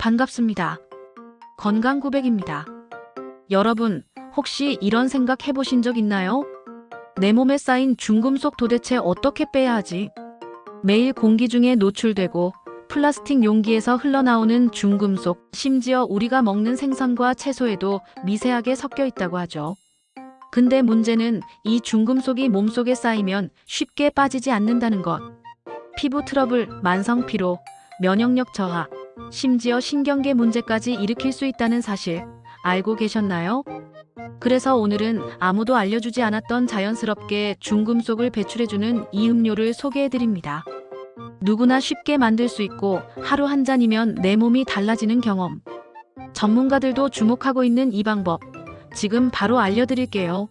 반갑습니다. 건강구백입니다. 여러분, 혹시 이런 생각 해보신 적 있나요? 내 몸에 쌓인 중금속 도대체 어떻게 빼야 하지? 매일 공기 중에 노출되고 플라스틱 용기에서 흘러나오는 중금속, 심지어 우리가 먹는 생선과 채소에도 미세하게 섞여 있다고 하죠. 근데 문제는 이 중금속이 몸속에 쌓이면 쉽게 빠지지 않는다는 것. 피부 트러블, 만성 피로, 면역력 저하, 심지어 신경계 문제까지 일으킬 수 있다는 사실 알고 계셨나요? 그래서 오늘은 아무도 알려주지 않았던 자연스럽게 중금속을 배출해주는 이 음료를 소개해드립니다. 누구나 쉽게 만들 수 있고 하루 한 잔이면 내 몸이 달라지는 경험. 전문가들도 주목하고 있는 이 방법. 지금 바로 알려드릴게요.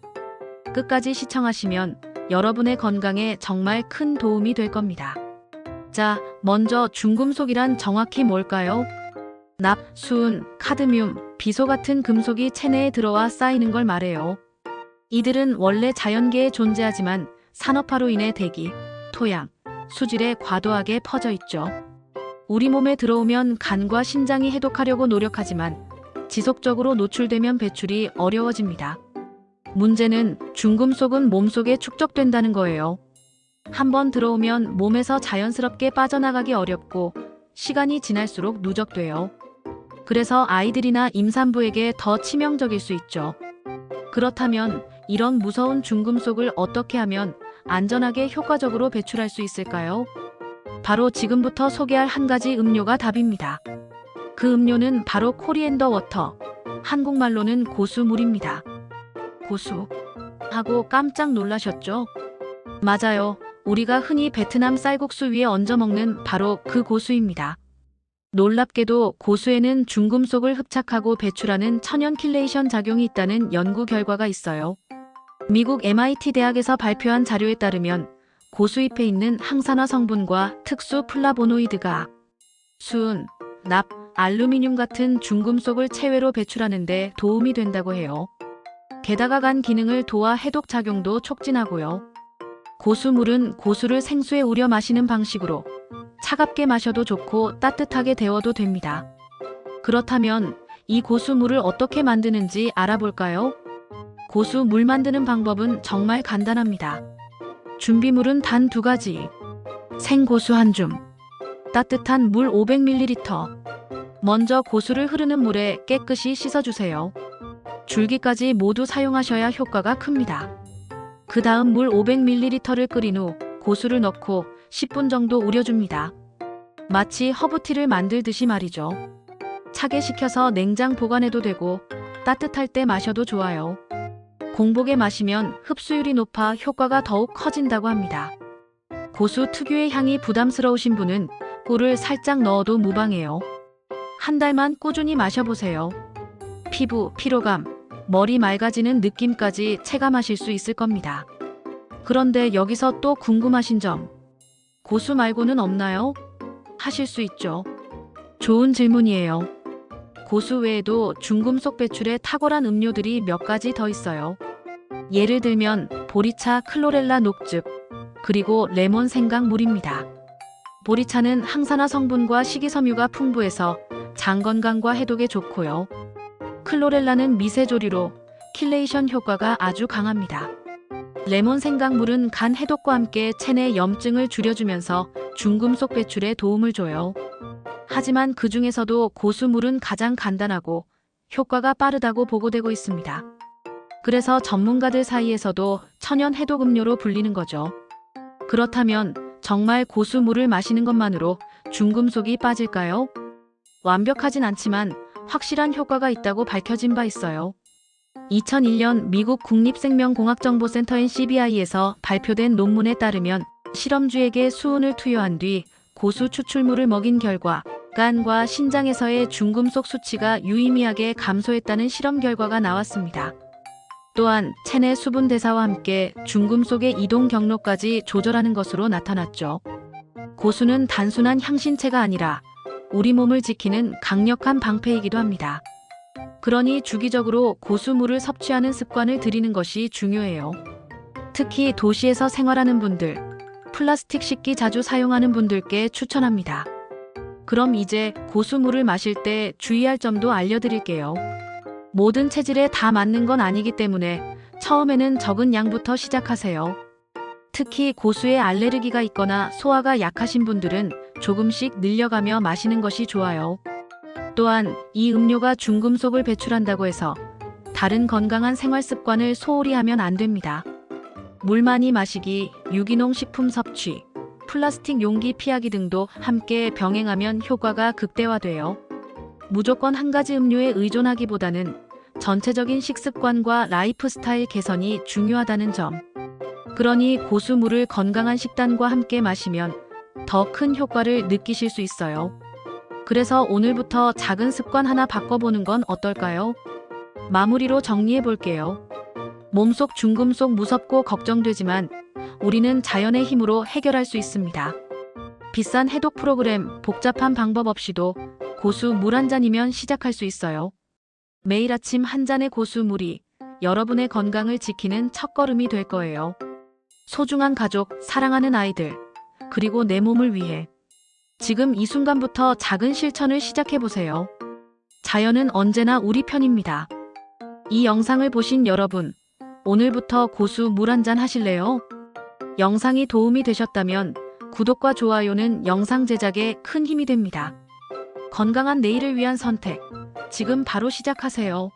끝까지 시청하시면 여러분의 건강에 정말 큰 도움이 될 겁니다. 자, 먼저 중금속이란 정확히 뭘까요? 납, 수은, 카드뮴, 비소 같은 금속이 체내에 들어와 쌓이는 걸 말해요. 이들은 원래 자연계에 존재하지만 산업화로 인해 대기, 토양, 수질에 과도하게 퍼져 있죠. 우리 몸에 들어오면 간과 심장이 해독하려고 노력하지만 지속적으로 노출되면 배출이 어려워집니다. 문제는 중금속은 몸속에 축적된다는 거예요. 한번 들어오면 몸에서 자연스럽게 빠져나가기 어렵고 시간이 지날수록 누적돼요. 그래서 아이들이나 임산부에게 더 치명적일 수 있죠. 그렇다면 이런 무서운 중금속을 어떻게 하면 안전하게 효과적으로 배출할 수 있을까요? 바로 지금부터 소개할 한 가지 음료가 답입니다. 그 음료는 바로 코리앤더 워터. 한국말로는 고수물입니다. 고수. 하고 깜짝 놀라셨죠? 맞아요. 우리가 흔히 베트남 쌀국수 위에 얹어 먹는 바로 그 고수입니다. 놀랍게도 고수에는 중금속을 흡착하고 배출하는 천연 킬레이션 작용이 있다는 연구 결과가 있어요. 미국 MIT 대학에서 발표한 자료에 따르면 고수잎에 있는 항산화 성분과 특수 플라보노이드가 수은, 납, 알루미늄 같은 중금속을 체외로 배출하는 데 도움이 된다고 해요. 게다가 간 기능을 도와 해독 작용도 촉진하고요. 고수물은 고수를 생수에 우려 마시는 방식으로 차갑게 마셔도 좋고 따뜻하게 데워도 됩니다. 그렇다면 이 고수물을 어떻게 만드는지 알아볼까요? 고수 물 만드는 방법은 정말 간단합니다. 준비물은 단 두 가지. 생고수 한 줌. 따뜻한 물 500ml. 먼저 고수를 흐르는 물에 깨끗이 씻어주세요. 줄기까지 모두 사용하셔야 효과가 큽니다. 그 다음 물 500ml를 끓인 후 고수를 넣고 10분 정도 우려줍니다. 마치 허브티를 만들듯이 말이죠. 차게 식혀서 냉장 보관해도 되고 따뜻할 때 마셔도 좋아요. 공복에 마시면 흡수율이 높아 효과가 더욱 커진다고 합니다. 고수 특유의 향이 부담스러우신 분은 꿀을 살짝 넣어도 무방해요. 한 달만 꾸준히 마셔보세요. 피부, 피로감, 머리 맑아지는 느낌까지 체감하실 수 있을 겁니다. 그런데 여기서 또 궁금하신 점. 고수 말고는 없나요? 하실 수 있죠. 좋은 질문이에요. 고수 외에도 중금속 배출에 탁월한 음료들이 몇 가지 더 있어요. 예를 들면 보리차 클로렐라 녹즙, 그리고 레몬 생강물입니다. 보리차는 항산화 성분과 식이섬유가 풍부해서 장 건강과 해독에 좋고요. 클로렐라는 미세조리로 킬레이션 효과가 아주 강합니다. 레몬 생강물은 간 해독과 함께 체내 염증을 줄여주면서 중금속 배출에 도움을 줘요. 하지만 그 중에서도 고수물은 가장 간단하고 효과가 빠르다고 보고되고 있습니다. 그래서 전문가들 사이에서도 천연 해독 음료로 불리는 거죠. 그렇다면 정말 고수물을 마시는 것만으로 중금속이 빠질까요? 완벽하진 않지만 확실한 효과가 있다고 밝혀진 바 있어요. 2001년 미국 국립생명공학정보센터인 CBI에서 발표된 논문에 따르면 실험주에게 수은을 투여한 뒤 고수 추출물을 먹인 결과 간과 신장에서의 중금속 수치가 유의미하게 감소했다는 실험 결과가 나왔습니다. 또한 체내 수분 대사와 함께 중금속의 이동 경로까지 조절하는 것으로 나타났죠. 고수는 단순한 향신채가 아니라 우리 몸을 지키는 강력한 방패이기도 합니다. 그러니 주기적으로 고수물을 섭취하는 습관을 들이는 것이 중요해요. 특히 도시에서 생활하는 분들, 플라스틱 식기 자주 사용하는 분들께 추천합니다. 그럼 이제 고수물을 마실 때 주의할 점도 알려드릴게요. 모든 체질에 다 맞는 건 아니기 때문에 처음에는 적은 양부터 시작하세요. 특히 고수에 알레르기가 있거나 소화가 약하신 분들은 조금씩 늘려가며 마시는 것이 좋아요. 또한 이 음료가 중금속을 배출한다고 해서 다른 건강한 생활 습관을 소홀히 하면 안 됩니다. 물 많이 마시기, 유기농 식품 섭취, 플라스틱 용기 피하기 등도 함께 병행하면 효과가 극대화돼요. 무조건 한 가지 음료에 의존하기보다는 전체적인 식습관과 라이프 스타일 개선이 중요하다는 점. 그러니 고수물을 건강한 식단과 함께 마시면 더 큰 효과를 느끼실 수 있어요. 그래서 오늘부터 작은 습관 하나 바꿔보는 건 어떨까요? 마무리로 정리해 볼게요. 몸속 중금속 무섭고 걱정되지만 우리는 자연의 힘으로 해결할 수 있습니다. 비싼 해독 프로그램, 복잡한 방법 없이도 고수 물 한 잔이면 시작할 수 있어요. 매일 아침 한 잔의 고수 물이 여러분의 건강을 지키는 첫걸음이 될 거예요. 소중한 가족, 사랑하는 아이들, 그리고 내 몸을 위해 지금 이 순간부터 작은 실천을 시작해 보세요. 자연은 언제나 우리 편입니다. 이 영상을 보신 여러분, 오늘부터 고수 물 한 잔 하실래요? 영상이 도움이 되셨다면 구독과 좋아요는 영상 제작에 큰 힘이 됩니다. 건강한 내일을 위한 선택, 지금 바로 시작하세요.